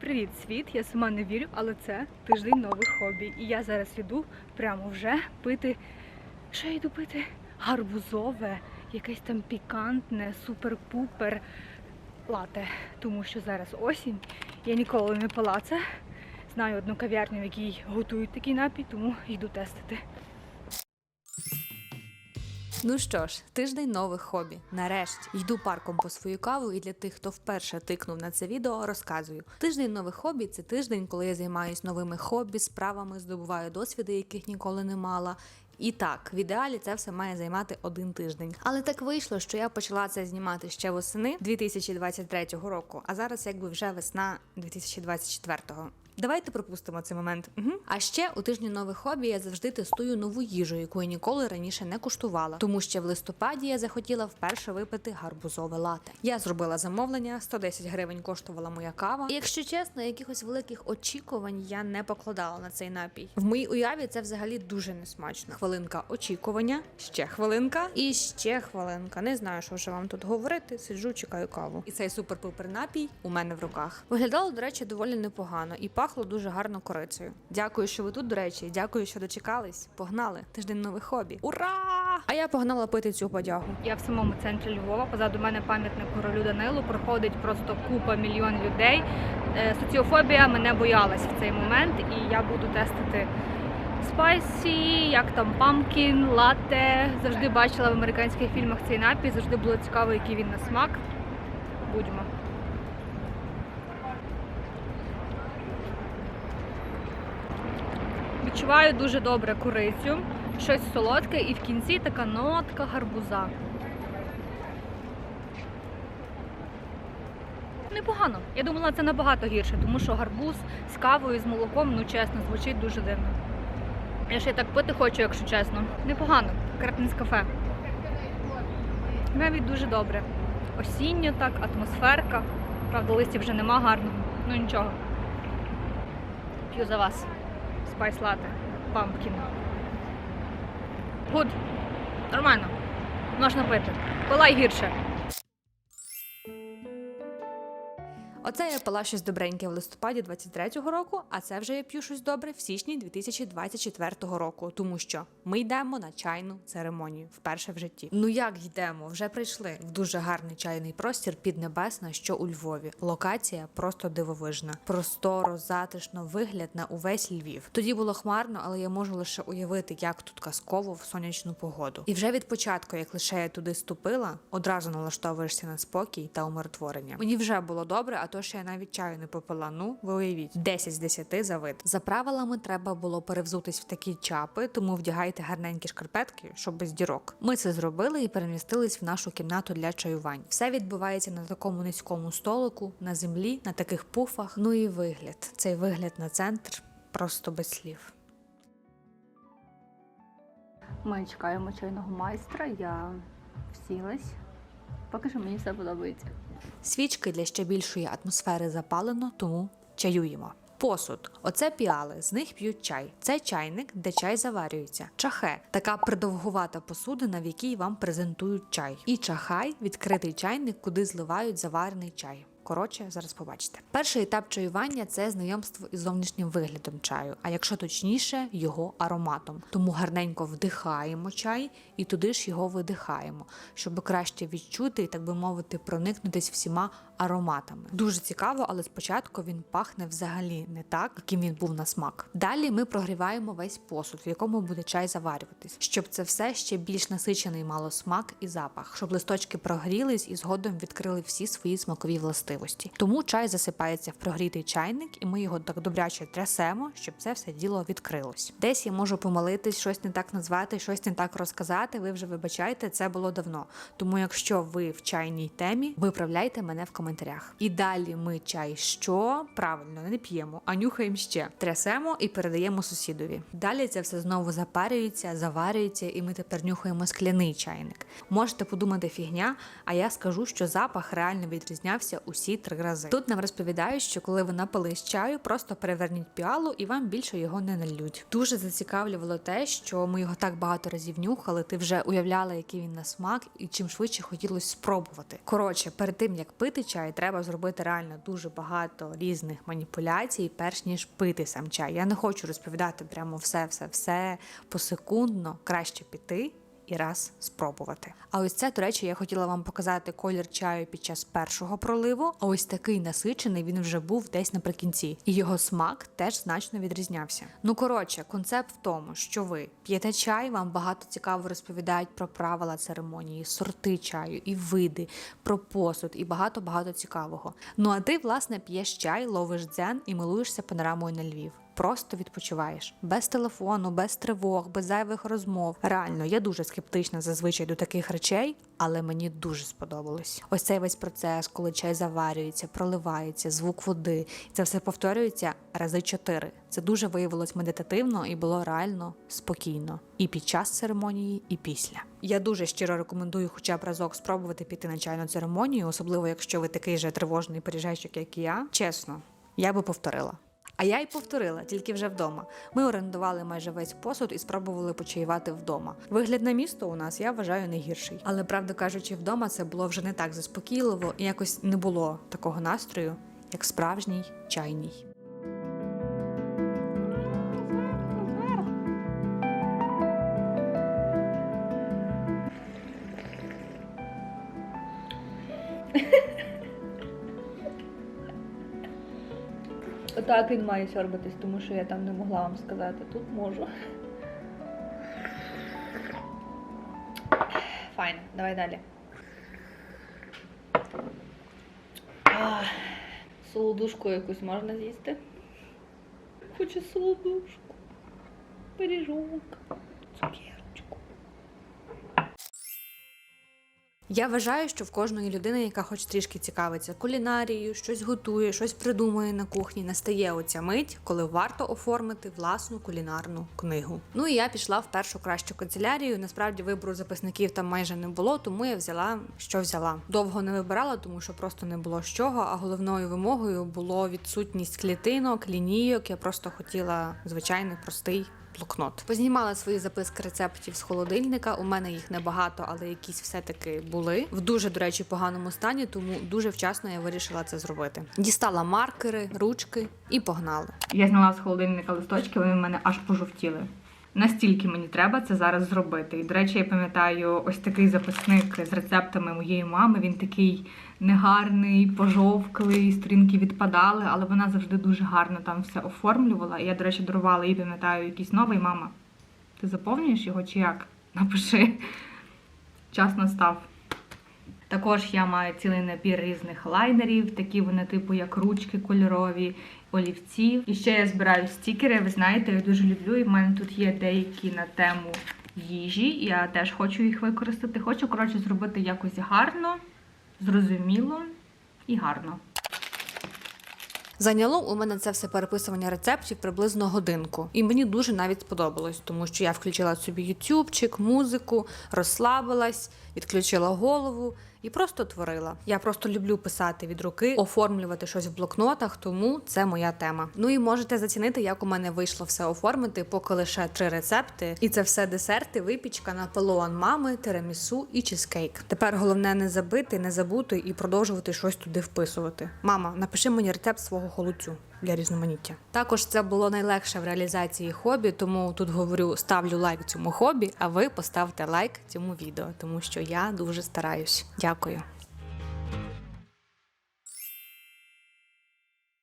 Привіт, світ! Я сама не вірю, але це тиждень нових хобі. І я зараз йду прямо вже пити. Що я йду пити? Гарбузове, якесь там пікантне, супер-пупер лате. Тому що зараз осінь. Я ніколи не пила це. Знаю одну кав'ярню, в якій готують такий напій, тому йду тестити. Ну що ж, тиждень нових хобі. Нарешті йду парком по свою каву, і для тих, хто вперше тикнув на це відео, розказую. Тиждень нових хобі це тиждень, коли я займаюся новими хобі, справами, здобуваю досвіди, яких ніколи не мала. І так, в ідеалі це все має займати один тиждень. Але так вийшло, що я почала це знімати ще восени 2023 року, а зараз якби вже весна 2024-го. Давайте пропустимо цей момент. Угу. А ще у тижні нових хобі я завжди тестую нову їжу, яку я ніколи раніше не куштувала. Тому що в листопаді я захотіла вперше випити гарбузове лате. Я зробила замовлення, 110 гривень коштувала моя кава. І якщо чесно, якихось великих очікувань я не покладала на цей напій. В моїй уяві це взагалі дуже несмачно. Хвилинка очікування, ще хвилинка і ще хвилинка. Не знаю, що вже вам тут говорити. Сиджу, чекаю каву. І цей супер-пупер напій у мене в руках. Виглядало, до речі, доволі непогано і пахло дуже гарно корицею. Дякую, що ви тут, до речі. Дякую, що дочекались. Погнали! Тиждень нових хобі. Ура! А я погнала пити цю подягу. Я в самому центрі Львова. Позаду мене пам'ятник королю Данилу. Проходить просто купа мільйон людей. Е, Соціофобія мене боялась в цей момент, і я буду тестити спайсі, як там памкін, латте. Завжди бачила в американських фільмах цей напій. Завжди було цікаво, який він на смак. Будьмо. Відчуваю дуже добре курицю, щось солодке, і в кінці така нотка гарбуза. Непогано. Я думала, це набагато гірше, тому що гарбуз з кавою, з молоком, ну чесно, звучить дуже дивно. Я ще так пити хочу, якщо чесно. Непогано. Крапне кафе. Навіть дуже добре. Осінньо так, атмосферка. Правда, листя вже нема гарного. Ну нічого. П'ю за вас. Спайс лате. Пампкін. Гуд. Нормально. Можна пити. Пила гірше. Оце я пила щось добреньке в листопаді 23-го року, а це вже я п'ю щось добре в січні 2024 року, тому що ми йдемо на чайну церемонію вперше в житті. Ну як йдемо? Вже прийшли в дуже гарний чайний простір піднебесна, що у Львові. Локація просто дивовижна. Просторо, затишно, вигляд на увесь Львів. Тоді було хмарно, але я можу лише уявити, як тут казково в сонячну погоду. І вже від початку, як лише я туди ступила, одразу налаштовуєшся на спокій та умиротворення. Мені вже було добре, а то що я навіть чаю не попила. Ну, ви уявіть, 10 з 10 за вид. За правилами треба було перевзутись в такі чапи, тому вдягайте гарненькі шкарпетки, щоб без дірок. Ми це зробили і перемістились в нашу кімнату для чаювань. Все відбувається на такому низькому столику, на землі, на таких пуфах. Ну і вигляд. Цей вигляд на центр просто без слів. Ми чекаємо чайного майстра. Я всілась. Поки що мені все подобається. Свічки для ще більшої атмосфери запалено, тому чаюємо. Посуд, оце піали, з них п'ють чай. Це чайник, де чай заварюється. Чахе така придовгувата посудина, в якій вам презентують чай. І чахай відкритий чайник, куди зливають заварений чай. Коротше, зараз побачите. Перший етап чаювання це знайомство із зовнішнім виглядом чаю, а якщо точніше, його ароматом. Тому гарненько вдихаємо чай і туди ж його видихаємо, щоб краще відчути і, так би мовити, проникнутись всіма ароматами. Дуже цікаво, але спочатку він пахне взагалі не так, яким він був на смак. Далі ми прогріваємо весь посуд, в якому буде чай заварюватись, щоб це все ще більш насичений мало смак і запах, щоб листочки прогрілись і згодом відкрили всі свої смакові властивості. Тому чай засипається в прогрітий чайник, і ми його так добряче трясемо, щоб це все діло відкрилось. Десь я можу помилитись, щось не так назвати, щось не так розказати. Ви вже вибачайте, це було давно. Тому, якщо ви в чайній темі, виправляйте мене в коментарях. І далі ми чай що правильно не п'ємо, а нюхаємо ще. Трясемо і передаємо сусідові. Далі це все знову запарюється, заварюється, і ми тепер нюхаємо скляний чайник. Можете подумати фігня, а я скажу, що запах реально відрізнявся усі три рази. Тут нам розповідають, що коли ви напились чаю, просто переверніть піалу і вам більше його не нальють. Дуже зацікавлювало те, що ми його так багато разів нюхали. Ти вже уявляла, який він на смак, і чим швидше хотілося спробувати. Коротше, перед тим як пити чай. Чай, треба зробити реально дуже багато різних маніпуляцій, перш ніж пити сам чай. Я не хочу розповідати прямо все, все, все посекундно. Краще піти і раз спробувати. А ось це, до речі, я хотіла вам показати колір чаю під час першого проливу. А ось такий насичений він вже був десь наприкінці, і його смак теж значно відрізнявся. Ну коротше, концепт в тому, що ви п'єте чай, вам багато цікаво розповідають про правила церемонії, сорти чаю і види, про посуд і багато багато цікавого. Ну а ти, власне, п'єш чай, ловиш дзен і милуєшся панорамою на Львів просто відпочиваєш без телефону, без тривог, без зайвих розмов. Реально, я дуже скептична зазвичай до таких речей, але мені дуже сподобалось. Ось цей весь процес, коли чай заварюється, проливається, звук води. Це все повторюється рази чотири. Це дуже виявилось медитативно і було реально спокійно і під час церемонії, і після. Я дуже щиро рекомендую хоча б разок спробувати піти на чайну церемонію, особливо якщо ви такий же тривожний пиріжечок, як і я. Чесно, я би повторила. А я й повторила, тільки вже вдома. Ми орендували майже весь посуд і спробували почаювати вдома. Вигляд на місто у нас я вважаю не гірший. Але правда кажучи, вдома це було вже не так заспокійливо і якось не було такого настрою, як справжній чайній. Отак він має сьорбатись, тому що я там не могла вам сказати. Тут можу. Файно, давай далі. Солодушку якусь можна з'їсти. Хочу солодушку. Пиріжок. Цукерочку. Я вважаю, що в кожної людини, яка хоч трішки цікавиться кулінарією, щось готує, щось придумує на кухні, настає оця мить, коли варто оформити власну кулінарну книгу. Ну і я пішла в першу кращу канцелярію. Насправді вибору записників там майже не було, тому я взяла, що взяла. Довго не вибирала, тому що просто не було з чого. А головною вимогою було відсутність клітинок, лінійок. Я просто хотіла звичайний простий блокнот. Познімала свої записки рецептів з холодильника. У мене їх небагато, але якісь все-таки були в дуже, до речі, поганому стані, тому дуже вчасно я вирішила це зробити. Дістала маркери, ручки і погнали. Я зняла з холодильника листочки, вони в мене аж пожовтіли. Настільки мені треба це зараз зробити. І, до речі, я пам'ятаю ось такий записник з рецептами моєї мами. Він такий негарний, пожовклий, сторінки відпадали, але вона завжди дуже гарно там все оформлювала. І я, до речі, дарувала їй, пам'ятаю, якийсь новий мама. Ти заповнюєш його чи як? Напиши. Час настав. Також я маю цілий набір різних лайнерів, такі вони, типу, як ручки кольорові, олівці. І ще я збираю стікери. Ви знаєте, я дуже люблю. І в мене тут є деякі на тему їжі. Я теж хочу їх використати. Хочу, коротше, зробити якось гарно, зрозуміло і гарно. Зайняло у мене це все переписування рецептів приблизно годинку, і мені дуже навіть сподобалось, тому що я включила собі ютубчик, музику, розслабилась, відключила голову і просто творила. Я просто люблю писати від руки, оформлювати щось в блокнотах, тому це моя тема. Ну і можете зацінити, як у мене вийшло все оформити, поки лише три рецепти, і це все десерти, випічка, наполеон мами, тирамісу і чизкейк. Тепер головне не забити, не забути і продовжувати щось туди вписувати. Мама, напиши мені рецепт свого холодцю. Для різноманіття також це було найлегше в реалізації хобі, тому тут говорю ставлю лайк цьому хобі, а ви поставте лайк цьому відео, тому що я дуже стараюсь. Дякую.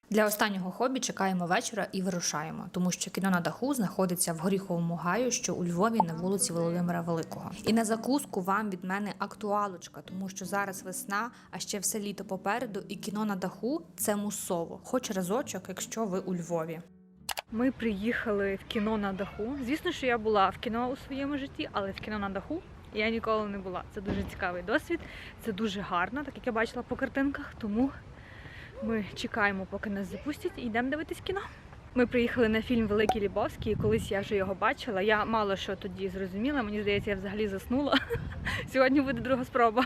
Для останнього хобі чекаємо вечора і вирушаємо, тому що кіно на даху знаходиться в горіховому гаю, що у Львові на вулиці Володимира Великого. І на закуску вам від мене актуалочка, тому що зараз весна, а ще все літо попереду, і кіно на даху це мусово, хоч разочок, якщо ви у Львові. Ми приїхали в кіно на даху. Звісно, що я була в кіно у своєму житті, але в кіно на даху я ніколи не була. Це дуже цікавий досвід, це дуже гарно, так як я бачила по картинках. Тому ми чекаємо, поки нас запустять, і йдемо дивитись кіно. Ми приїхали на фільм Великий Лібовський. і Колись я вже його бачила. Я мало що тоді зрозуміла. Мені здається, я взагалі заснула. Сьогодні буде друга спроба.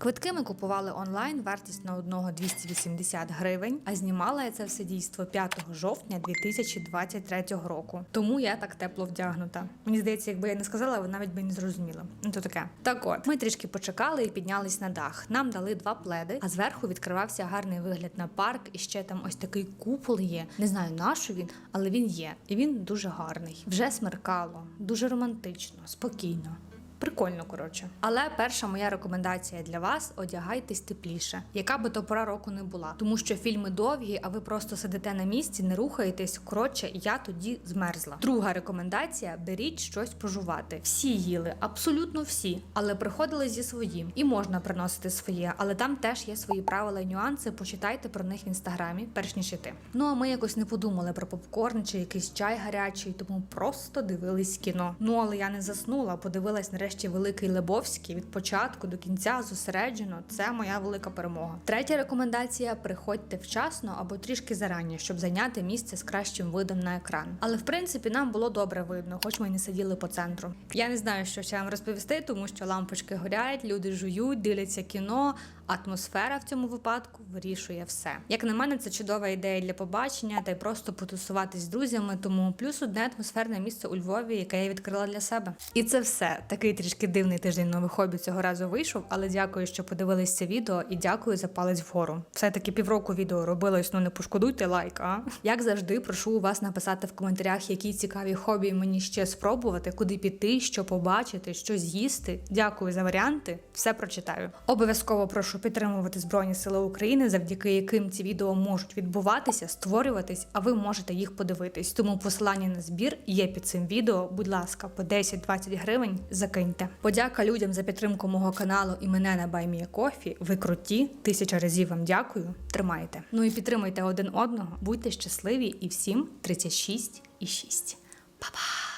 Квитки ми купували онлайн, вартість на одного 280 гривень, а знімала я це все дійство 5 жовтня 2023 року. Тому я так тепло вдягнута. Мені здається, якби я не сказала, ви навіть би не зрозуміли. Ну то таке. Так от, ми трішки почекали і піднялись на дах. Нам дали два пледи, а зверху відкривався гарний вигляд на парк, і ще там ось такий купол є. Не знаю, на що він, але він є. І він дуже гарний. Вже смеркало, дуже романтично, спокійно. Прикольно, коротше. Але перша моя рекомендація для вас: одягайтесь тепліше, яка би то пора року не була. Тому що фільми довгі, а ви просто сидите на місці, не рухаєтесь. Коротше, я тоді змерзла. Друга рекомендація: беріть щось пожувати. Всі їли, абсолютно всі, але приходили зі своїм. І можна приносити своє, але там теж є свої правила і нюанси. Почитайте про них в інстаграмі, перш ніж іти. Ну а ми якось не подумали про попкорн чи якийсь чай гарячий, тому просто дивились кіно. Ну але я не заснула, подивилась нарешті великий Лебовський від початку до кінця зосереджено. Це моя велика перемога. Третя рекомендація: приходьте вчасно або трішки зарані, щоб зайняти місце з кращим видом на екран. Але в принципі нам було добре видно, хоч ми й не сиділи по центру. Я не знаю, що ще вам розповісти, тому що лампочки горять, люди жують, дивляться кіно. Атмосфера в цьому випадку вирішує все. Як на мене, це чудова ідея для побачення та й просто потусуватись з друзями. Тому плюс одне атмосферне місце у Львові, яке я відкрила для себе. І це все. Такий трішки дивний тиждень нових хобі цього разу вийшов. Але дякую, що подивились це відео, і дякую за палець вгору. Все таки півроку відео робилось. Ну не пошкодуйте лайк. А як завжди, прошу у вас написати в коментарях, які цікаві хобі мені ще спробувати, куди піти, що побачити, що з'їсти. Дякую за варіанти. Все прочитаю. Обов'язково прошу підтримувати Збройні Сили України, завдяки яким ці відео можуть відбуватися, створюватись, а ви можете їх подивитись. Тому посилання на збір є під цим відео. Будь ласка, по 10-20 гривень закиньте. Подяка людям за підтримку мого каналу і мене на BuyMeACoffee. Ви круті. Тисяча разів вам дякую. Тримайте. Ну і підтримуйте один одного. Будьте щасливі і всім 36 і 6. Па-па!